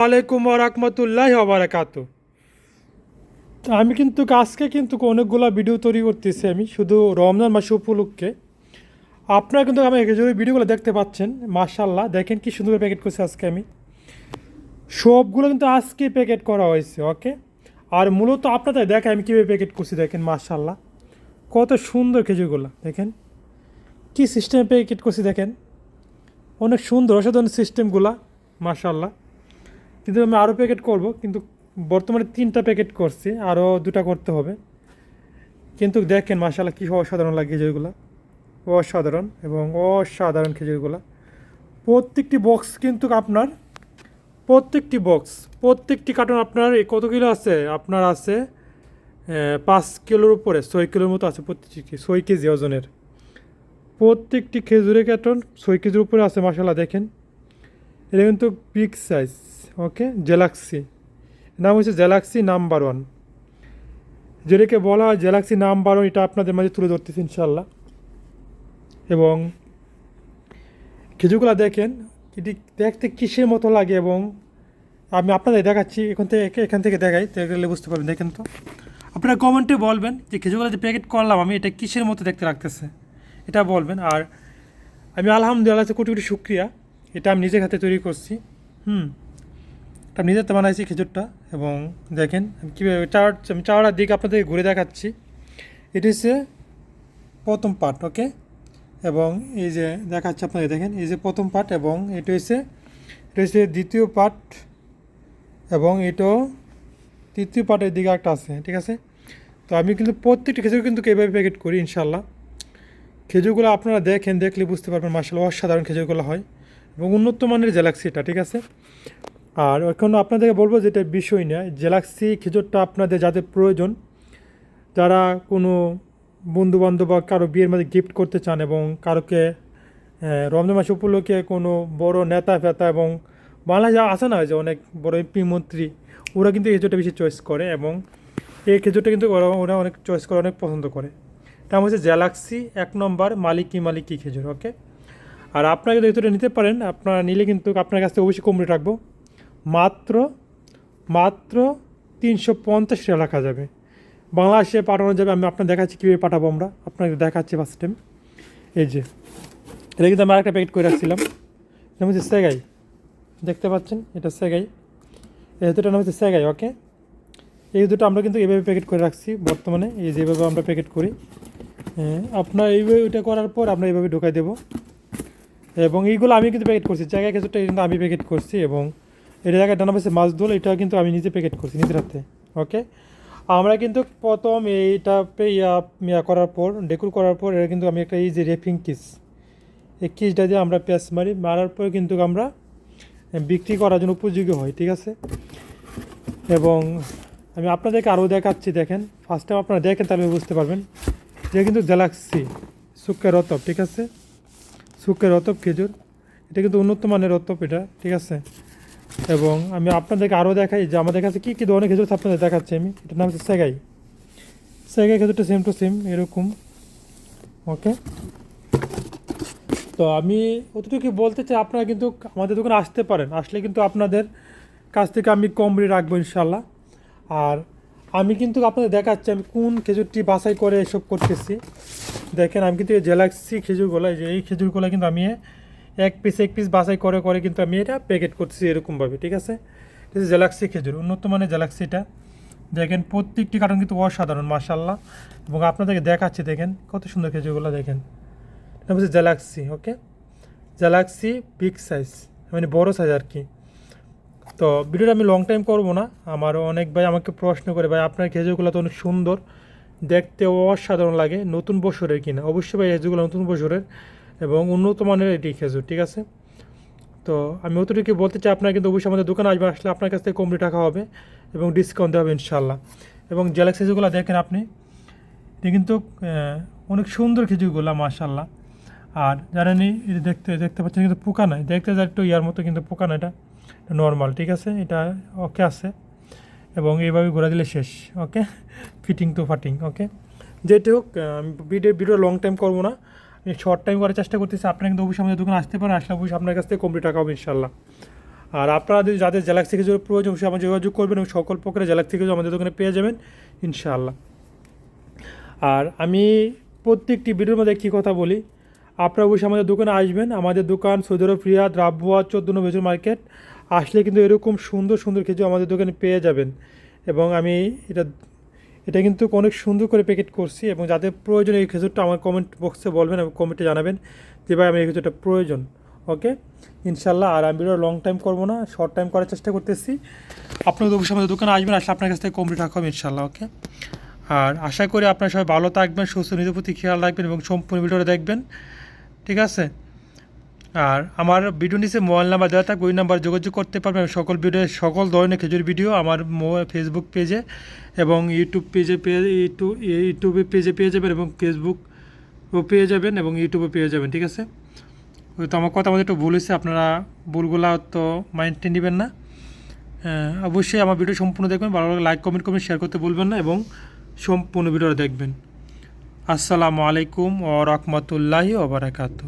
ওয়ালাইকুম রহমতুল্লাহ বারাকাত আমি কিন্তু আজকে কিন্তু অনেকগুলো ভিডিও তৈরি করতেছি আমি, শুধু রমজান মাসে উপলক্ষে। আপনারা কিন্তু আমি খেজুরের ভিডিওগুলো দেখতে পাচ্ছেন মার্শাল্লাহ দেখেন কি সুন্দর প্যাকেট করছি আজকে আমি। সবগুলো কিন্তু আজকে প্যাকেট করা হয়েছে ওকে আর মূলত আপনাদের দেখে আমি কীভাবে প্যাকেট করছি, দেখেন মার্শাল্লাহ কত সুন্দর খেজুরগুলো, দেখেন। কি সিস্টেমে প্যাকেট করছি, দেখেন। অনেক সুন্দর, অসাধারণ সিস্টেমগুলা মার্শাল্লাহ কিন্তু আমি আরও প্যাকেট করব, কিন্তু বর্তমানে তিনটা প্যাকেট করছি আরও দুটা করতে হবে। কিন্তু দেখেন মাসাল্লাহ কী অসাধারণ লাগে খেজুরগুলো অসাধারণ এবং অসাধারণ খেজুরগুলো প্রত্যেকটি বক্স কিন্তু আপনার, প্রত্যেকটি বক্স প্রত্যেকটি কার্টন আপনার কত কিলো আছে? আপনার আছে পাঁচ কিলোর উপরে, ছয় কিলোর মতো আছে প্রত্যেকটি ছয় কেজি ওজনের। প্রত্যেকটি খেজুরের কার্টন ছয় কেজির উপরে আছে মাসাল্লাহ দেখেন। এটা কিন্তু বিগ সাইজ ওকে জেলাক্সি নাম হচ্ছে জেলাক্সি নাম্বার ওয়ান যেটাকে বলা হয় জেলাক্সি নাম্বার ওয়ান এটা আপনাদের মাঝে তুলে ধরতেছি ইনশাল্লাহ এবং খেজুরগুলো দেখেন, এটি দেখতে কিসের মতো লাগে এবং আমি আপনাদের দেখাচ্ছি, এখান থেকে এখান থেকে দেখাই, দেখলে বুঝতে পারবেন, দেখেন তো। আপনারা কমেন্টে বলবেন যে খেজুরগুলো যে প্যাকেট করলাম আমি, এটা কিসের মতো দেখতে লাগতেছে? এটা বলবেন। আর আমি আলহামদুলিল্লাহ কোটি কোটি শুক্রিয়া। এটা আমি নিজের হাতে তৈরি করছি। হুম। এটা হাতে বানাইছি খেজুরটা, এবং দেখেন আমি কীভাবে চার আমি চাওয়ার দিক আপনাদের ঘুরে দেখাচ্ছি। এটি হচ্ছে প্রথম পার্ট ওকে এবং এই যে দেখাচ্ছে আপনাদের দেখেন, এই যে প্রথম পার্ট এবং এটা হচ্ছে এটা হচ্ছে দ্বিতীয় পার্ট এবং এটাও তৃতীয় পার্টের দিকে একটা আছে, ঠিক আছে? তো আমি কিন্তু প্রত্যেকটি খেজুর কিন্তু এইভাবে প্যাকেট করি ইনশাল্লাহ খেজুরগুলো আপনারা দেখেন, দেখলে বুঝতে পারবেন মার্শাল অসাধারণ খেজুরগুলো হয়। এবং উন্নত মানের জেলাক্সিটা ঠিক আছে? আর এখন আপনাদেরকে বলব যেটা বিষয় না জেলাক্সি খেজুরটা আপনাদের যাদের প্রয়োজন, যারা কোনো বন্ধু বান্ধব বা কারও বিয়ের মধ্যে গিফট করতে চান এবং কারোকে রমজান মাস উপলক্ষে কোনো বড় নেতা ফেতা এবং বাংলায় যা আছে না যে অনেক বড় এমপি মন্ত্রী, ওরা কিন্তু এই খেজুরটা বেশি চয়েস করে এবং এই খেজুরটা কিন্তু ওরা ওরা অনেক চয়েস করে, অনেক পছন্দ করে। এটা হচ্ছে জ্যালাক্সি এক নম্বর মালিকি মালিকি খেজুর ওকে আর আপনারা কিন্তু এটা নিতে পারেন, আপনারা নিলে কিন্তু আপনার কাছ থেকে অবশ্যই কমরে রাখব। মাত্র মাত্র তিনশো পঞ্চাশ টাকা রাখা যাবে। বাংলাদেশে পাঠানো যাবে আমি আপনার দেখাচ্ছি কীভাবে পাঠাবো আমরা। আপনাকে দেখাচ্ছি ফার্স্ট টাইম এই যে এটা কিন্তু আমি আরেকটা প্যাকেট করে রাখছিলাম। এটা হচ্ছে সেগাই দেখতে পাচ্ছেন এটা সেগাই এই দুটোর নাম হচ্ছে সেগাই ওকে এই দুটো আমরা কিন্তু এইভাবে প্যাকেট করে রাখছি বর্তমানে। এই যেভাবে আমরা প্যাকেট করি। হ্যাঁ, আপনার এইভাবে ওইটা করার পর আমরা এইভাবে ঢোকাই দেবো। এবং এইগুলো আমি কিন্তু প্যাকেট করছি। জায়গায় কিছুটা কিন্তু আমি প্যাকেট করছি এবং এটা জায়গায় ডানা পাশে মাছ দোল এটা কিন্তু আমি নিজে প্যাকেট করছি নিজের হাতে ওকে আমরা কিন্তু প্রথম এইটা ইয়া করার পর ডেকুর করার পর এটা কিন্তু আমি একটা এই যে রেফিং কিস এই কিসটা দিয়ে আমরা পেঁয়াজ মারি, মারার পর কিন্তু আমরা বিক্রি করার জন্য উপযোগী হয়, ঠিক আছে? এবং আমি আপনাদেরকে আরও দেখাচ্ছি, দেখেন ফার্স্ট টাইম আপনারা দেখেন তাহলে বুঝতে পারবেন যে কিন্তু গ্যালাক্সি সুকের রতব, ঠিক আছে? সুকের রতব খেজুর, এটা কিন্তু উন্নত মানের রতব এটা, ঠিক আছে? এবং আমি আপনাদেরকে আরও দেখাই যে আমাদের কাছে কী কী ধরনের খেজুর আপনাদের দেখাচ্ছি আমি। এটার নাম হচ্ছে সেগাই। সেগাই খেজুরটা সেম টু সেম এরকম। ওকে তো আমি অতটুকু বলতে চাই, আপনারা কিন্তু আমাদের দোকানে আসতে পারেন। আসলে কিন্তু আপনাদের কাছ থেকে আমি কম রেট রাখব ইনশাল্লাহ আর আমি কিন্তু আপনাদের দেখাচ্ছি আমি কোন খেজুরটি বাছাই করে এসব করতেছি। দেখেন আমি কিন্তু এই জেলাক্সি খেজুরগুলো যে এই খেজুরগুলো কিন্তু আমি এক পিস এক পিস বাছাই করে করে কিন্তু আমি এটা প্যাকেট করতেছি এরকমভাবে, ঠিক আছে? এটা জেলাক্সি খেজুর, উন্নত মানের জেলাক্সিটা দেখেন প্রত্যেকটি কারণ কিন্তু অসাধারণ মাশাল্লাহ এবং আপনাদেরকে দেখাচ্ছি, দেখেন, কত সুন্দর খেজুরগুলো, দেখেন। এটা হচ্ছে জ্যালাক্সি ওকে জ্যালাক্সি বিগ সাইজ মানে বড় সাইজ আর কি। তো ভিডিওটা আমি লং টাইম করব না। আমার অনেক ভাই আমাকে প্রশ্ন করে, ভাই, আপনার খেজুরগুলো তো অনেক সুন্দর। দেখতে অসাধারণ লাগে। নতুন বছরের কিনা? অবশ্যই ভাই খেজুরগুলো নতুন বছরের। এবং উন্নত মানের এটি খেজুর, ঠিক আছে? তো আমি অতটুকু বলতে চাই, আপনার কিন্তু অবশ্যই আমাদের দোকানে আসবে আসলে আপনার কাছ থেকে কমলি টাকা হবে এবং ডিসকাউন্ট দেওয়া হবে ইনশাল্লাহ এবং গ্যালাক্সি যেগুলো দেখেন আপনি কিন্তু অনেক সুন্দর খেজুরগুলো মাশাল্লাহ আর জানেনি এটা দেখতে দেখতে পাচ্ছেন, কিন্তু পোকা নয় দেখতে যা একটু ইয়ার মতো, কিন্তু পোকা না এটা নর্মাল ঠিক আছে? এটা ওকে আছে। এবং এইভাবে ঘোরা দিলে শেষ ওকে ফিটিং টু ফাটিং ওকে যেটি হোক ভিডিও ভিডিও লং টাইম করব না। আমি শর্ট টাইম করার চেষ্টা করতেছি। আপনারা কিন্তু অবশ্যই আমাদের দোকানে আসতে পারেন, আসলে অবশ্যই আপনার কাছ থেকে কমপ্লিট টাকা হবে ইনশাল্লাহ আর আপনারা যদি যাদের জেলাক্সি খেজুর প্রয়োজন সে আমার যোগাযোগ করবেন এবং সকল প্রকারের জেলাক্সি খেজুর আমাদের দোকানে পেয়ে যাবেন ইনশাআল্লাহ। আর আমি প্রত্যেকটি ভিডিওর মধ্যে একটি কথা বলি, আপনারা অবশ্যই আমাদের দোকানে আসবেন। আমাদের দোকান সৌদি আরব রিয়াদ রাবুয়া, চোদ্দ নম্বর খেজুর মার্কেট। আসলে কিন্তু এরকম সুন্দর সুন্দর খেজুর আমাদের দোকানে পেয়ে যাবেন। এবং আমি এটা এটা কিন্তু অনেক সুন্দর করে প্যাকেট করছি এবং যাদের প্রয়োজন এই খেজুরটা আমার কমেন্ট বক্সে বলবেন এবং কমেন্টে জানাবেন যে ভাই আমি এই খেজুরটা প্রয়োজন ওকে ইনশাল্লাহ আর আমি লং টাইম করব না শর্ট টাইম করার চেষ্টা করতেছি। আপনাদের অবশ্যই আমাদের দোকানে আসবেন, আসলে আপনার কাছ থেকে কমপ্লিট রাখা হবে ইনশাল্লাহ ওকে আর আশা করি আপনারা সবাই ভালো থাকবেন, সুস্থ, নিজের প্রতি খেয়াল রাখবেন এবং সম্পূর্ণ ভিডিওটা দেখবেন, ঠিক আছে? আর আমার ভিডিও নিচে মোবাইল নাম্বার দেওয়া থাকবে, ওই নাম্বার যোগাযোগ করতে পারবেন সকল ভিডিও সকল ধরনের খেজুর ভিডিও আমার ফেসবুক পেজে এবং ইউটিউব পেজে পেয়ে ইউটিউব ইউটিউবে পেজে পেয়ে যাবেন এবং ফেসবুক পেয়ে যাবেন এবং ইউটিউবে পেয়ে যাবেন, ঠিক আছে? তো আমার কথা আমাদের একটু ভুল হয়েছে, আপনারা ভুলগুলা তো মাইন্ডে নেবেন না। অবশ্যই আমার ভিডিও সম্পূর্ণ দেখবেন, ভালো লাগলে লাইক কমেন্ট করবেন শেয়ার করতে ভুলবেন না এবং সম্পূর্ণ ভিডিওটা দেখবেন। আসসালামু আলাইকুম ও রহমতুল্লাহি ওবরাকাতু